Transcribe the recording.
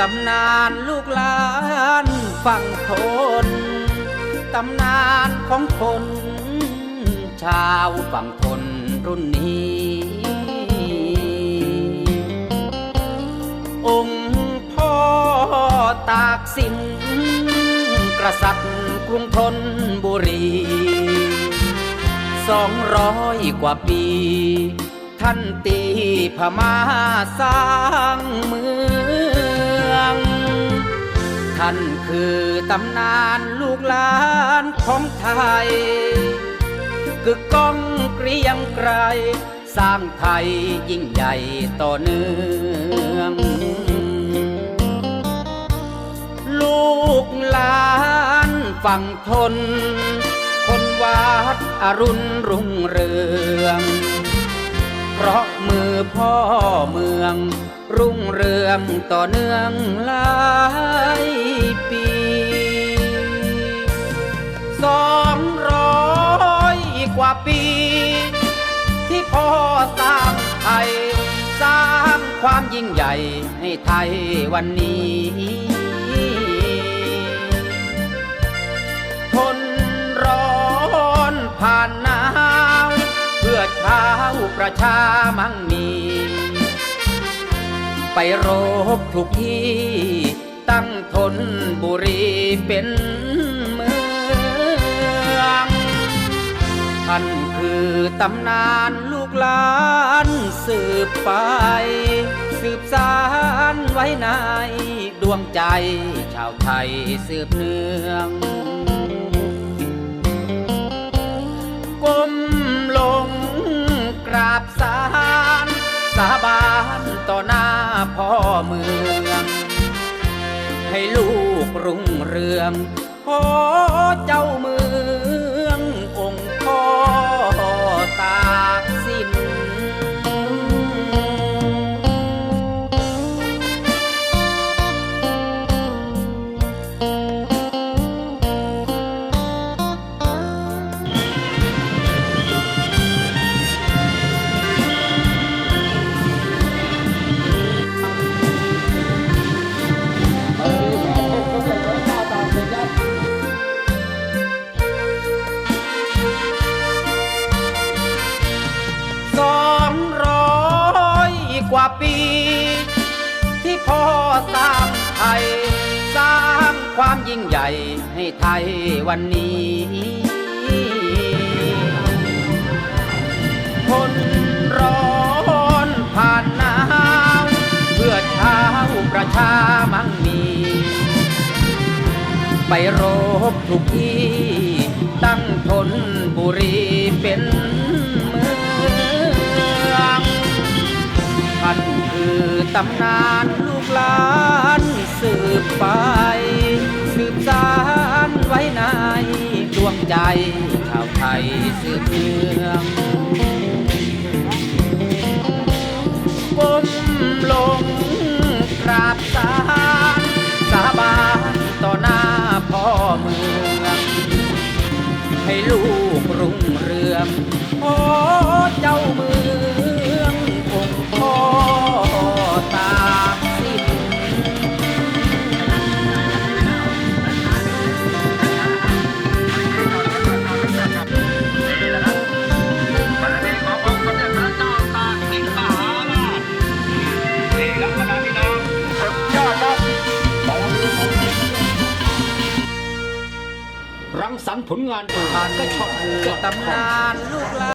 ตำนานลูกหลานฝั่งทน ตำนานของคน ชาวฝั่งทนรุ่นนี้ องค์พ่อตากสินกษัตริย์กรุงธนบุรี สองร้อยกว่าปีท่านตีพม่าสร้างเมือง ท่านคือตำนานลูกหลานของไทย กึกก้องเกรียงไกร สร้างไทยยิ่งใหญ่ต่อเนื่อง ลูกหลานฝั่งทน คนวัดอรุณรุ่งเรือง เพราะมือพ่อเมือง รุ่งเรืองต่อเนื่องหลายปีสองร้อยกว่าปี ที่พ่อสร้างไทย สร้างความยิ่งใหญ่ให้ไทยวันนี้ทนร้อนผ่านหนาว เพื่อชาวประชามั่ง ไปรบทุกที่ ตั้งทนบุรีเป็นเมือง ท่านคือตำนานลูกหลานสืบไป สืบสารไว้ในดวงใจชาวไทยสืบเนืองก้มลงกราบสา สาบานต่อหน้าพ่อเมือง ให้ลูกรุ่งเรือง ขอเจ้า ให้ไทยวันนี้ คนร้อนผ่านหนาวเพื่อชาวประชามั่งมี ไปรบทุกที่ ตั้งทนบุรีเป็นเมืองท่านคือตำนานลูกหลานสืบไป ไว้ในดวงใจชาวไทยสืบเนืองก้มลงกราบสารสาบานต่อหน้าพ่อเมือง ให้ลูกรุ่งเรืองขอเจ้าเมือง ผลงานผ่านก็ช็อตคือตำนานลูกหลาน